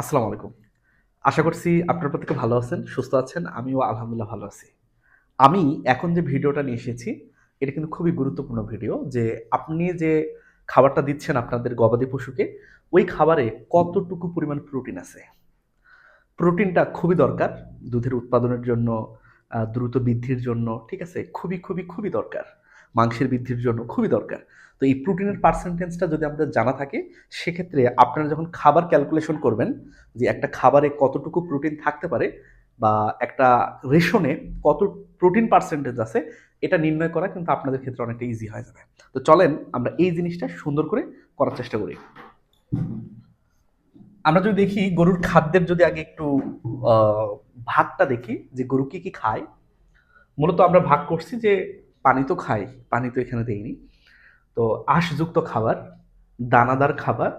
আসসালামু আলাইকুম। আশা করছি আপনার প্রত্যেকে ভালো আছেন, সুস্থ আছেন, আমিও আলহামদুলিল্লাহ ভালো আছি। আমি এখন যে ভিডিওটা নিয়ে এসেছি, এটা কিন্তু খুবই গুরুত্বপূর্ণ ভিডিও যে আপনি যে খাবারটা দিচ্ছেন আপনাদের গবাদি পশুকে, ওই খাবারে কতটুকু পরিমাণ প্রোটিন আছে? প্রোটিনটা খুবই দরকার, দুধের উৎপাদনের জন্য দ্রুত বৃদ্ধির জন্য, ঠিক আছে? খুবই খুবই খুবই দরকার। মাংসের বৃদ্ধির জন্য খুবই দরকার। তো এই প্রোটিনের পার্সেন্টেজটা যদি আমাদের জানা থাকে, সেক্ষেত্রে আপনারা যখন খাবার ক্যালকুলেশন করবেন, যে একটা খাবারে কতটুকু প্রোটিন থাকতে পারে বা একটা রেশনে কত প্রোটিন পার্সেন্টেজ আছে, এটা নির্ণয় করা কিন্তু আপনাদের ক্ষেত্রে অনেকটা ইজি হয়ে যাবে। তো চলেন আমরা এই জিনিসটা সুন্দর করে করার চেষ্টা করি। আমরা যদি দেখি গরুর খাদ্যের যদি আগে একটু ভাগটা দেখি, যে গরু কি কি খায়, মূলত আমরা ভাগ করছি যে পানি তো খাই, পানি তো এখানে দেইনি। তো আঁশযুক্ত খাবার, দানাদার খাবার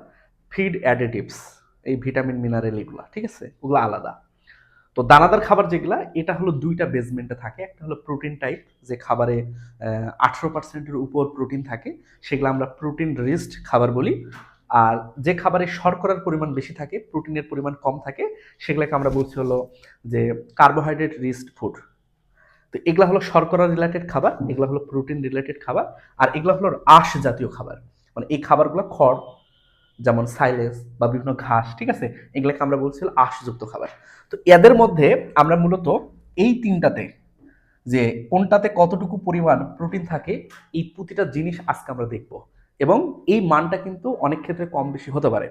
ফিড অ্যাডিটিভস এই ভিটামিন মিনারেল এগুলা, ঠিক আছে? ওগুলো আলাদা। তো দানাদার খাবার যেগুলা, এটা হলো দুইটা বেসমেন্টে থাকে। একটা হলো প্রোটিন টাইপ যে খাবারে আঠেরো পার্সেন্টের উপর প্রোটিন থাকে, সেগুলো আমরা প্রোটিন রিস্ট খাবার বলি। আর যে খাবারে শর্করার পরিমাণ বেশি থাকে প্রোটিনের পরিমাণ কম থাকে, সেগুলোকে আমরা বলছি হলো যে কার্বোহাইড্রেট রিস্ট ফুড তো এগুলা হলো শর্করা রিলেটেড খাবার, এগুলা হলো প্রোটিন রিলেটেড খাবার, আর এগুলো হলো আঁশ জাতীয় খাবার। মানে এই খাবারগুলো খড়, যেমন সাইলেস বা বিভিন্ন ঘাস, ঠিক আছে? এগুলোকে আমরা বলছি আশযুক্ত আঁশযুক্ত খাবার। তো এদের মধ্যে আমরা মূলত এই তিনটাতে যে কোনটাতে কতটুকু পরিমাণ প্রোটিন থাকে, এই প্রতিটা জিনিস আজকে আমরা দেখব। এবং এই মানটা কিন্তু অনেক ক্ষেত্রে কম বেশি হতে পারে।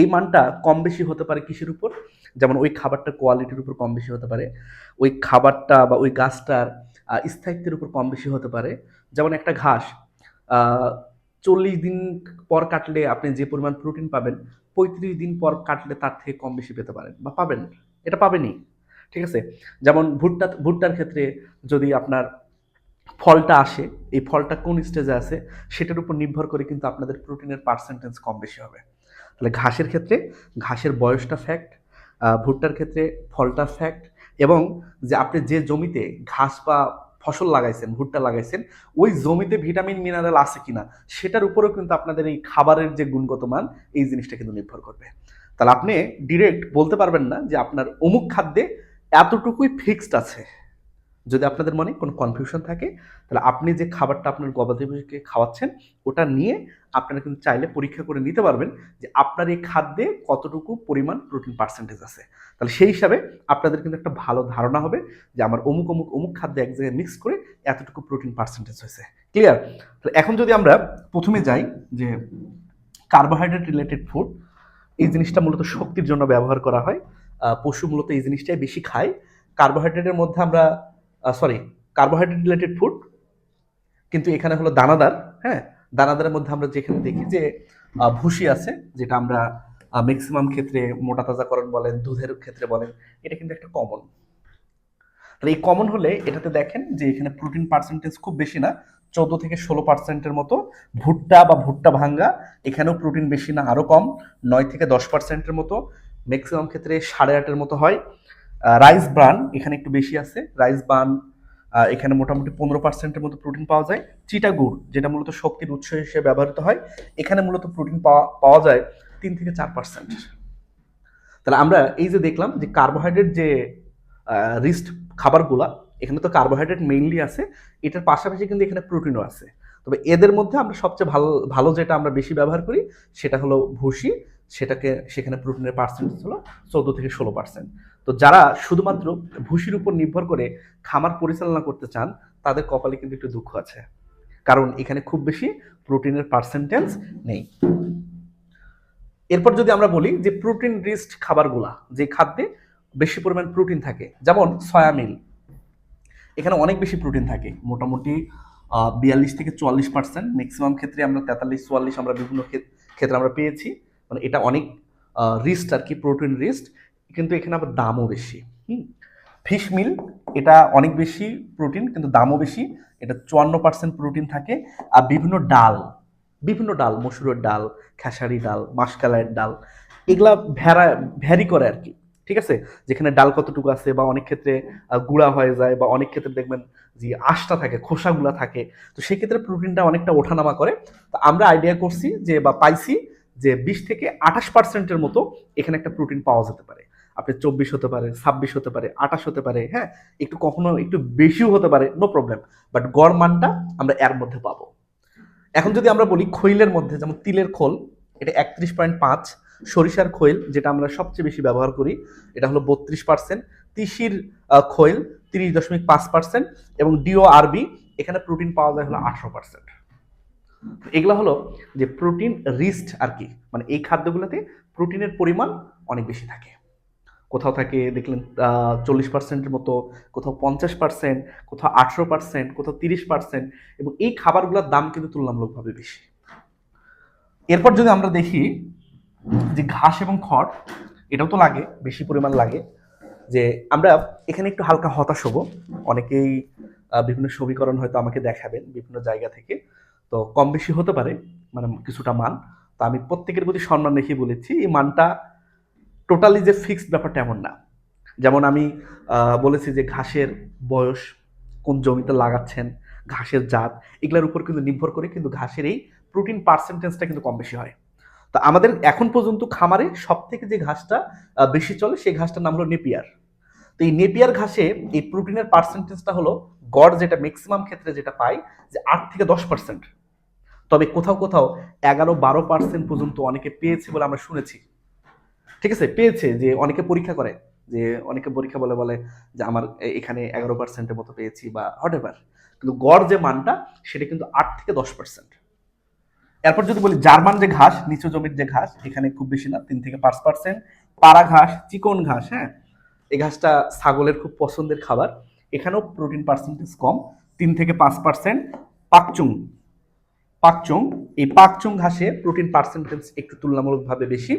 এই মানটা কম বেশি হতে পারে কিসের উপর? যেমন ওই খাবারটার কোয়ালিটির উপর কম বেশি হতে পারে, ওই খাবারটা বা ওই গাছটার স্থায়িত্বের উপর কম বেশি হতে পারে। যেমন একটা ঘাস চল্লিশ দিন পর কাটলে আপনি যে পরিমাণ প্রোটিন পাবেন, পঁয়ত্রিশ দিন পর কাটলে তার থেকে কম বেশি পেতে পারেন বা পাবেন। এটা পাবেনই। ঠিক আছে? যেমন ভুট্টা, ভুট্টার ক্ষেত্রে যদি আপনার ফলটা আসে, এই ফলটা কোন স্টেজে আছে সেটার উপর নির্ভর করে কিন্তু আপনাদের প্রোটিনের পার্সেন্টেজ কম বেশি হবে। তাহলে ঘাসের ক্ষেত্রে ঘাসের বয়সটা ফ্যাক্ট ভুট্টার ক্ষেত্রে ফলটা ফ্যাক্ট এবং যে আপনি যে জমিতে ঘাস বা ফসল লাগাইছেন, ভুট্টা লাগাইছেন, ওই জমিতে ভিটামিন মিনারেল আছে কিনা, সেটার উপরেও কিন্তু আপনাদের এই খাবারের যে গুণগত মান, এই জিনিসটা কিন্তু নির্ভর করবে। তাহলে আপনি ডিরেক্ট বলতে পারবেন না যে আপনার অমুক খাদ্যে এতটুকুই ফিক্সড আছে। যদি আপনাদের মনে কোনো কনফিউশন থাকে, তাহলে আপনি যে খাবারটা আপনার গবাদি পশুকে খাওয়াচ্ছেন, ওটা নিয়ে আপনারা কিন্তু চাইলে পরীক্ষা করে নিতে পারবেন যে আপনার এই খাদ্যে কতটুকু পরিমাণ প্রোটিন পার্সেন্টেজ আছে। তাহলে সেই হিসাবে আপনাদের কিন্তু একটা ভালো ধারণা হবে যে আমার অমুক অমুক অমুক খাদ্য এক জায়গায় মিক্স করে এতটুকু প্রোটিন পার্সেন্টেজ হয়েছে। ক্লিয়ার তাহলে এখন যদি আমরা প্রথমে যাই যে কার্বোহাইড্রেট রিলেটেড ফুড এই জিনিসটা মূলত শক্তির জন্য ব্যবহার করা হয়। পশু মূলত এই জিনিসটাই বেশি খায়। কার্বোহাইড্রেটের মধ্যে আমরা সরি কার্বোহাইড্রেট রিলেটেড ফুড কিন্তু এখানে হলো দানাদার হ্যাঁ? দানাদারের মধ্যে আমরা যেখানে দেখি যে ভুসি আছে, যেটা আমরা ম্যাক্সিমাম ক্ষেত্রে মোটা তাজাকরণ বলেন, দুধের ক্ষেত্রে বলেন, এটা কিন্তু একটা কমন তাহলে এই কমন হলে এটাতে দেখেন যে এখানে প্রোটিন পার্সেন্টেজ খুব বেশি না, চোদ্দ থেকে ষোলো পার্সেন্টের মতো ভুট্টা বা ভুট্টা ভাঙ্গা, এখানেও প্রোটিন বেশি না আরও কম, নয় থেকে দশ পার্সেন্টের মতো ম্যাক্সিমাম ক্ষেত্রে সাড়ে আটের মতো হয়। রাইস ব্রান এখানে একটু বেশি আছে। রাইস ব্রান এখানে মোটামুটি পনেরো পার্সেন্টের মতো প্রোটিন পাওয়া যায়। চিটা গুড়, যেটা মূলত শক্তির উৎস হিসেবে ব্যবহৃত হয়, এখানে মূলত প্রোটিন পাওয়া পাওয়া যায় তিন থেকে চার পার্সেন্ট তাহলে আমরা এই যে দেখলাম যে কার্বোহাইড্রেট যে রিস্ট খাবারগুলা, এখানে তো কার্বোহাইড্রেট মেইনলি আছে, এটার পাশাপাশি কিন্তু এখানে প্রোটিনও আছে। তবে এদের মধ্যে আমরা সবচেয়ে ভালো ভালো যেটা আমরা বেশি ব্যবহার করি, সেটা হলো ভুসি সেটাকে সেখানে প্রোটিনের পার্সেন্টেজ হলো চৌদ্দ থেকে ষোলো পার্সেন্ট তো যারা শুধুমাত্র ভুসির উপর নির্ভর করে খামার পরিচালনা করতে চান, তাদের কপালে কিন্তু একটু দুঃখ আছে। কারণ এখানে খুব বেশি প্রোটিনের পার্সেন্টেজ নেই। এরপর যদি আমরা বলি যে প্রোটিন রিস্ট খাবারগুলা, যে খাদ্যে বেশি পরিমাণ প্রোটিন থাকে, যেমন সয়ামিল এখানে অনেক বেশি প্রোটিন থাকে। মোটামুটি বিয়াল্লিশ থেকে চুয়াল্লিশ পার্সেন্ট ম্যাক্সিমাম ক্ষেত্রে আমরা তেতাল্লিশ, চুয়াল্লিশ আমরা বিভিন্ন ক্ষেত- ক্ষেত্রে আমরা পেয়েছি। মানে এটা অনেক রিস্ট আর কি প্রোটিন রিস্ট কিন্তু এখানে আবার দামও বেশি। হুম? ফিশ মিল এটা অনেক বেশি প্রোটিন কিন্তু দামও বেশি। এটা চুয়ান্ন পার্সেন্ট প্রোটিন থাকে। আর বিভিন্ন ডাল বিভিন্ন ডাল, মসুরের ডাল, খেসারি ডাল, মাসকালাইয়ের ডাল, এগুলা ভ্যারা ভ্যারি করে আর কি ঠিক আছে? যেখানে ডাল কতটুকু আছে বা অনেক ক্ষেত্রে গুঁড়া হয়ে যায় বা অনেক ক্ষেত্রে দেখবেন যে আশটা থাকে, খোসাগুলা থাকে, তো সেক্ষেত্রে প্রোটিনটা অনেকটা ওঠানামা করে। তো আমরা আইডিয়া করছি যে বা পাইছি যে বিশ থেকে আঠাশ পার্সেন্টের মতো এখানে একটা প্রোটিন পাওয়া যেতে পারে। আপনি চব্বিশ হতে পারে, ছাব্বিশ হতে পারে, আঠাশ হতে পারে হ্যাঁ একটু কখনো একটু বেশিও হতে পারে নো প্রবলেম বাট গড় মানটা আমরা এর মধ্যে পাবো। এখন যদি আমরা বলি খৈলের মধ্যে, যেমন তিলের খোল, এটা একত্রিশ পয়েন্ট পাঁচ, সরিষার খৈল, যেটা আমরা সবচেয়ে বেশি ব্যবহার করি, এটা হলো বত্রিশ পার্সেন্ট, তিসির খৈল তিরিশ দশমিক পাঁচ পার্সেন্ট, এবং ডিও আরবি এখানে প্রোটিন পাওয়া যায় হলো আঠারো পার্সেন্ট। এগুলো হলো যে প্রোটিন রিস্ট আর কি মানে এই খাদ্যগুলোতে প্রোটিনের পরিমাণ অনেক বেশি থাকে। কোথাও থাকে, দেখলেন চল্লিশ পার্সেন্টের মতো, কোথাও পঞ্চাশ পার্সেন্ট কোথাও আঠেরো পার্সেন্ট কোথাও তিরিশ পার্সেন্ট এবং এই খাবারগুলোর দাম কিন্তু তুলনামূলকভাবে বেশি। এরপর যদি আমরা দেখি যে ঘাস এবং খড়, এটাও তো লাগে, বেশি পরিমাণ লাগে, যে আমরা এখানে একটু হালকা হতাশ হব। অনেকেই বিভিন্ন সমীকরণ হয়তো আমাকে দেখাবেন বিভিন্ন জায়গা থেকে। তো কম বেশি হতে পারে মানে কিছুটা মান। তো আমি প্রত্যেকের প্রতি সম্মান রেখে বলেছি, এই মানটা টোটালি যে ফিক্সড ব্যাপারটা এমন না। যেমন আমি বলেছি যে ঘাসের বয়স, কোন জমিতে লাগাচ্ছেন, ঘাসের জাত, এগুলোর উপর কিন্তু নির্ভর করে কিন্তু ঘাসের এই প্রোটিন পার্সেন্টেজটা কিন্তু কম বেশি হয়। তো আমাদের এখন পর্যন্ত খামারে সব থেকে যে ঘাসটা বেশি চলে, সেই ঘাসটার নাম হলো নেপিয়ার। তো এই নেপিয়ার ঘাসে এই প্রোটিনের পার্সেন্টেজটা হলো গড় যেটা ম্যাক্সিমাম ক্ষেত্রে যেটা পাই, যে আট থেকে দশ পার্সেন্ট তবে কোথাও কোথাও এগারো বারো পার্সেন্ট পর্যন্ত অনেকে পেয়েছে বলে আমরা শুনেছি। ঠিক আছে? পেয়েছে যে অনেকে পরীক্ষা করে, যে অনেকে পরীক্ষা বলে বলে যে আমার এখানে এগারো পার্সেন্টের মতো পেয়েছি বা হট এভার কিন্তু গড় যে মানটা, সেটা কিন্তু আট থেকে দশ পার্সেন্ট এরপর যদি বলি জার্মান যে ঘাস, নিচু জমির যে ঘাস, এখানে খুব বেশি না, তিন থেকে পাঁচ পার্সেন্ট পাড়া ঘাস, চিকন ঘাস হ্যাঁ? এই ঘাসটা ছাগলের খুব পছন্দের খাবার। এখানেও প্রোটিন পার্সেন্টেজ কম, তিন থেকে পাঁচ পার্সেন্ট পাকচুং পাকচুং, এই পাকচুং ঘাসে প্রোটিন পার্সেন্টেজ একটু তুলনামূলকভাবে বেশি,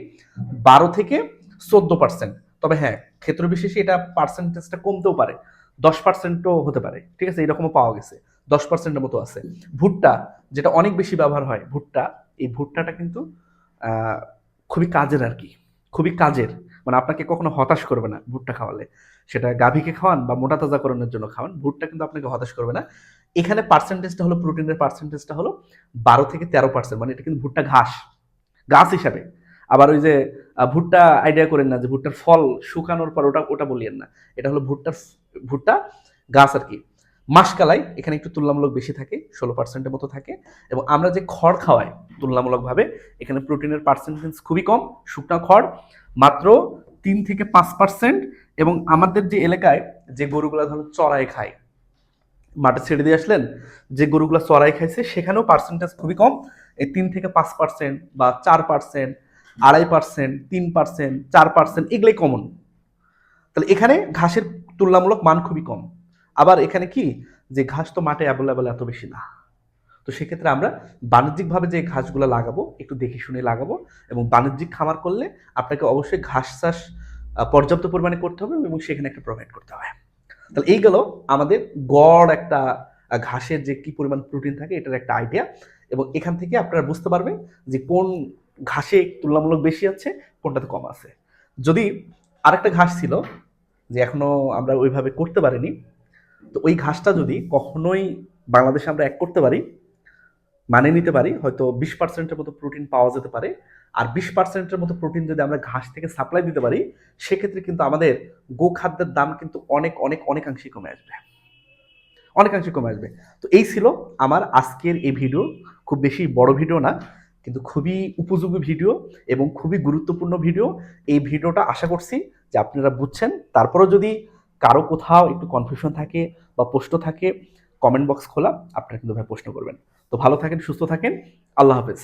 বারো থেকে চোদ্দ পার্সেন্ট তবে হ্যাঁ ক্ষেত্র বিশেষে এটা পার্সেন্টেজটা কমতেও পারে, দশ পার্সেন্টও হতে পারে, ঠিক আছে? এরকমও পাওয়া গেছে, দশ পার্সেন্টের মতো আছে। ভুট্টা, যেটা অনেক বেশি ব্যবহার হয়, ভুট্টা, এই ভুট্টাটা কিন্তু খুবই কাজের আর কি, খুবই কাজের। মানে আপনাকে কখনো হতাশ করবে না ভুট্টা খাওয়ালে। সেটা গাভীকে খাওয়ান বা মোটা তাজাকরণের জন্য খাওয়ান, ভুট্টা কিন্তু আপনাকে হতাশ করবে না। এখানে পার্সেন্টেজটা হলো প্রোটিনের পার্সেন্টেজটা হলো বারো থেকে তেরো পার্সেন্ট মানে এটা কিন্তু ভুট্টা ঘাস গাছ হিসাবে। আবার ওই যে ভুট্টা আইডিয়া করেন না যে ভুট্টার ফল শুকানোর পর ওটা ওটা বলিয়েন না। এটা হলো ভুট্টার ভুট্টা গাছ আর কি। মাসকালাই এখানে একটু তুলনামূলক বেশি থাকে, ষোলো পার্সেন্টের মতো থাকে। এবং আমরা যে খড় খাওয়াই তুলনামূলকভাবে, এখানে প্রোটিনের পার্সেন্টেজ খুবই কম, শুকনা খড় মাত্র তিন থেকে পাঁচ পার্সেন্ট এবং আমাদের যে এলাকায় যে গরুগুলা ধরো চড়াই খায় মাঠে ছেড়ে দিয়ে আসলেন, যে গরুগুলো চড়াই খাইছে, সেখানেও পার্সেন্টেজ খুবই কম। এই তিন থেকে পাঁচ পার্সেন্ট বা চার পার্সেন্ট আড়াই পার্সেন্ট তিন পার্সেন্ট চার পার্সেন্ট এগুলোই কমন তাহলে এখানে ঘাসের তুলনামূলক মান খুবই কম। আবার এখানে কি? যে ঘাস তো মাঠে অ্যাভেলেবেল এত বেশি না। তো সেক্ষেত্রে আমরা বাণিজ্যিকভাবে যে ঘাসগুলো লাগাবো, একটু দেখে শুনে লাগাবো এবং বাণিজ্যিক খামার করলে আপনাকে অবশ্যই ঘাস চাষ পর্যাপ্ত পরিমাণে করতে হবে এবং সেখানে একটা প্রোভাইড করতে হবে। তাহলে এই গেল আমাদের গড় একটা ঘাসের যে কি পরিমাণ প্রোটিন থাকে এটার একটা আইডিয়া এবং এখান থেকে আপনারা বুঝতে পারবেন যে কোন ঘাসে তুলনামূলক বেশি আছে, কোনটাতে কম আছে। যদি আরেকটা ঘাস ছিল যে এখনও আমরা ওইভাবে করতে পারিনি, তো ওই ঘাসটা যদি কখনোই বাংলাদেশে আমরা এক করতে পারি মানে নিতে পারি, হয়তো বিশ পার্সেন্টের মতো প্রোটিন পাওয়া যেতে পারে আর বিশ পার্সেন্টের মতো প্রোটিন যদি আমরা ঘাস থেকে সাপ্লাই দিতে পারি, সেক্ষেত্রে কিন্তু আমাদের গো খাদ্যের দাম কিন্তু অনেক অনেক অনেকাংশে কমে আসবে। অনেকাংশে কমে আসবে। তো এই ছিল আমার আজকের এই ভিডিও। খুব বেশি বড় ভিডিও না, কিন্তু খুবই উপযোগী ভিডিও এবং খুবই গুরুত্বপূর্ণ ভিডিও। এই ভিডিওটা আশা করছি যে আপনারা বুঝছেন। তারপরেও যদি কারও কোথাও একটু কনফিউশন থাকে বা প্রশ্ন থাকে কমেন্ট বক্স খোলা, আপনারা কিন্তু ভাই প্রশ্ন করবেন। তো ভালো থাকেন, সুস্থ থাকেন। আল্লাহ হাফেজ।